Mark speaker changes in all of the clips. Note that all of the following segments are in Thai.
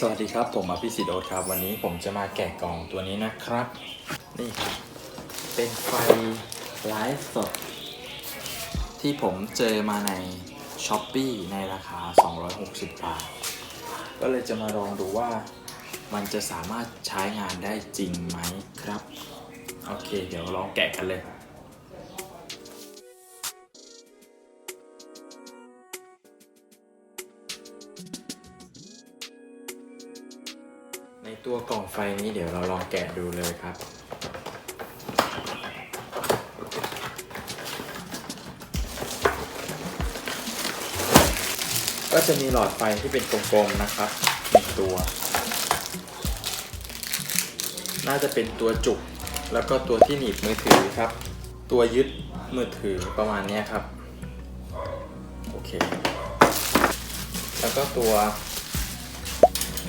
Speaker 1: สวัสดีครับผมอภิสิทธิ์โอตครับ วันนี้ผมจะมาแกะกล่องตัวนี้นะครับ นี่ครับ เป็นไฟไลฟ์สด ที่ผมเจอมาใน s h อ p e e ในราคา 260 บาท ก็เลยจะมาลองดูว่ามันจะสามารถใช้งานได้จริงไหมครับ โอเค เดี๋ยวลองแกะกันเลย ในตัวกล่องไฟนี้เดี๋ยวเราลองแกะดูเลยครับ ก็จะมีหลอดไฟที่เป็นกลมๆนะครับหนึ่งตัว น่าจะเป็นตัวจุก แล้วก็ตัวที่หนีบมือถือครับ ตัวยึดมือถือประมาณนี้ครับ โอเค แล้วก็ตัว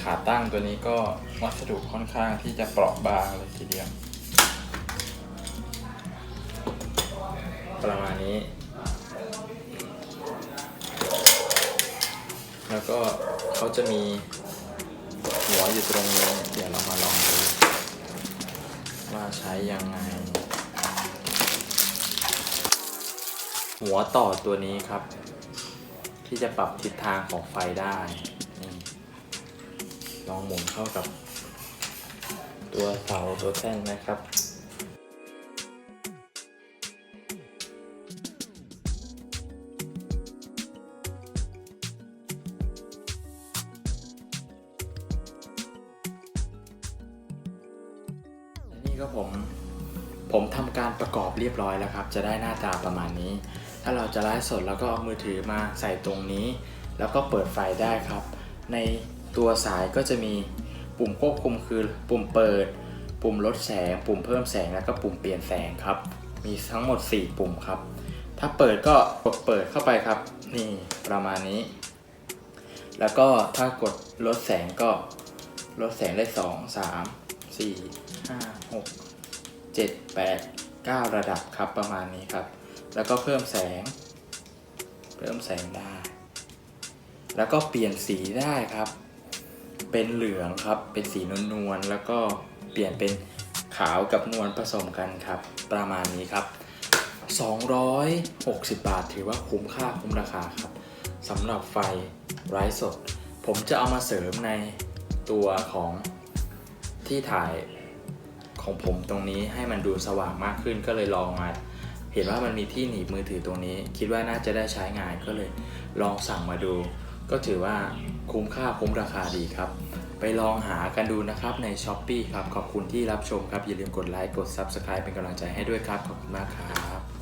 Speaker 1: ขาตั้งตัวนี้ก็วัสดุค่อนข้างที่จะเปราะบางเลยทีเดียว ประมาณนี้ แล้วก็เขาจะมีหัวอยู่ตรงนี้เดี๋ยวเรามาลองดูว่าใช้ยังไง หัวต่อตัวนี้ครับ ที่จะปรับทิศทางของไฟได้ ลองหมุนเข้ากับ ตัวเสาตัวแท่นนะครับและนี่ก็ผมผมทำการประกอบเรียบร้อยแล้วครับ จะได้หน้าตาประมาณนี้ ถ้าเราจะไลฟ์สดแล้วก็เอามือถือมาใส่ตรงนี้ แล้วก็เปิดไฟได้ครับ ใน ตัวสายก็จะมีปุ่มควบคุมคือปุ่มเปิด ปุ่มลดแสง ปุ่มเพิ่มแสงแล้วก็ปุ่มเปลี่ยนแสงครับ มีทั้งหมด 4 ปุ่มครับ ถ้าเปิดก็กดเปิดเข้าไปครับ นี่ประมาณนี้ แล้วก็ถ้ากดลดแสงก็ลดแสงได้ 2 3 4 5 6 7 8 9 ระดับครับประมาณนี้ครับ แล้วก็เพิ่มแสง เพิ่มแสงได้ แล้วก็เปลี่ยนสีได้ครับ เป็นเหลืองครับ เป็นสีนวลๆแล้วก็เปลี่ยนเป็นขาวกับนวลผสมกันครับ ประมาณนี้ครับ 260 บาท ถือว่าคุ้มค่าคุ้มราคาครับสำหรับไฟไร้สด ผมจะเอามาเสริมในตัวของที่ถ่ายของผมตรงนี้ให้มันดูสว่างมากขึ้นก็เลยลองมาเห็นว่ามันมีที่หนีบมือถือตรงนี้ คิดว่าน่าจะได้ใช้งานก็เลยลองสั่งมาดู ก็ถือว่าคุ้มค่าคุ้มราคาดีครับ ไปลองหากันดูนะครับใน s h อ p e e ครับ ขอบคุณที่รับชมครับ อย่าลืมกดไลค์กด Subscribe เป็นกำลังใจให้ด้วยครับ ขอบคุณมากครับ